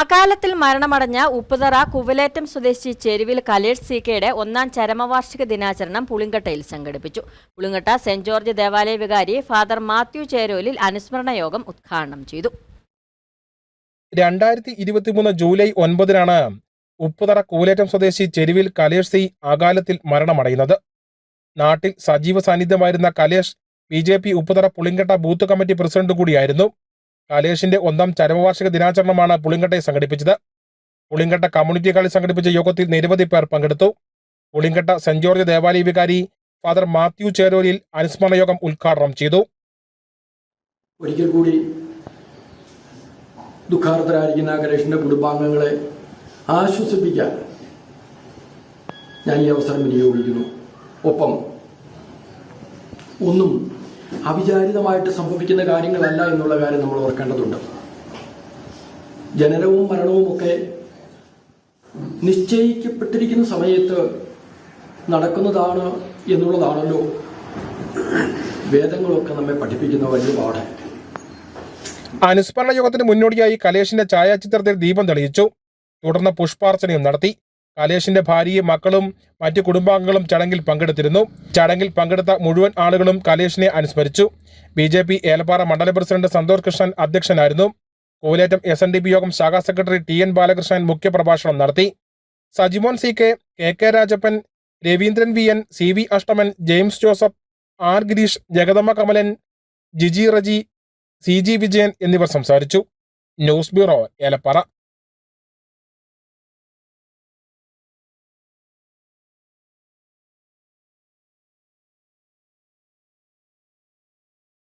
അകാലത്തിൽ മരണമടഞ്ഞ ഉപ്പുതറ കുവലേറ്റം സ്വദേശി ചെരുവിൽ കലേഷ് സി കെയുടെ ഒന്നാം ചരമവാർഷിക ദിനാചരണം പുളിങ്കട്ടയിൽ സംഘടിപ്പിച്ചു. പുളിങ്കട്ട സെന്റ് ജോർജ് ദേവാലയ വികാരി ഫാദർ മാത്യു ചേരോലിൽ അനുസ്മരണ യോഗം ഉദ്ഘാടനം ചെയ്തു. രണ്ടായിരത്തി ഇരുപത്തിമൂന്ന് ജൂലൈ ഒൻപതിനാണ് ഉപ്പുതറ കൂലേറ്റം സ്വദേശി ചെരുവിൽ കലേഷ് സി അകാലത്തിൽ മരണമടയുന്നത്. നാട്ടിൽ സജീവ സാന്നിധ്യമായിരുന്ന Kalesh B J P Upputhara Pulinkatta booth committee president കൂടിയായിരുന്നു. കലേഷിന്റെ ഒന്നാം ചരമവാർഷിക ദിനാചരണമാണ് പുളിങ്കട്ടയിൽ സംഘടിപ്പിച്ചത്. പുളിങ്കട്ട കമ്മ്യൂണിറ്റി കളി സംഘടിപ്പിച്ച യോഗത്തിൽ നിരവധി പേർ പങ്കെടുത്തു. പുളിങ്കട്ട സെന്റ് ജോർജ് ദേവാലയ വികാരി ഫാദർ മാത്യു ചേരോലിൽ അനുസ്മരണ യോഗം ഉദ്ഘാടനം ചെയ്തു. ഒരിക്കൽ കൂടി ദുഃഖാർത്തരായിരിക്കുന്ന കലേഷിന്റെ കുടുംബാംഗങ്ങളെ ആശ്വസിപ്പിക്കാൻ ഞാൻ ഈ അവസരം വിനിയോഗിക്കുന്നു. ഒപ്പം ഒന്നും അവിചാരിതമായിട്ട് സംഭവിക്കുന്ന കാര്യങ്ങളല്ല എന്നുള്ള കാര്യം നമ്മൾ ഓർക്കേണ്ടതുണ്ട്. ജനനവും മരണവും ഒക്കെ നിശ്ചയിക്കപ്പെട്ടിരിക്കുന്ന സമയത്ത് നടക്കുന്നതാണ് എന്നുള്ളതാണല്ലോ വേദങ്ങളൊക്കെ നമ്മെ പഠിപ്പിക്കുന്ന വലിയ പാഠം. അനുസ്മരണ യോഗത്തിന് മുന്നോടിയായി കലേഷിന്റെ ഛായാചിത്രത്തിൽ ദീപം തെളിയിച്ചു. തുടർന്ന് പുഷ്പാർച്ചനയും നടത്തി. കലേഷിന്റെ ഭാര്യയും മക്കളും മറ്റു കുടുംബാംഗങ്ങളും ചടങ്ങിൽ പങ്കെടുത്തിരുന്നു. ചടങ്ങിൽ പങ്കെടുത്ത മുഴുവൻ ആളുകളും കലേഷിനെ അനുസ്മരിച്ചു. ബി ജെ പി ഏലപ്പാറ മണ്ഡല പ്രസിഡന്റ് സന്തോഷ് കൃഷ്ണൻ അധ്യക്ഷനായിരുന്നു. Kolettam S N D P Yogam ശാഖാ സെക്രട്ടറി ടി എൻ ബാലകൃഷ്ണൻ മുഖ്യപ്രഭാഷണം നടത്തി. Sajimon C K K K Rajappan Raveendran V N C V Ashtaman James Joseph R Gireesh Jagadamma Kamalan Jiji Reji C G Vijayan എന്നിവർ സംസാരിച്ചു. News bureau Elappara.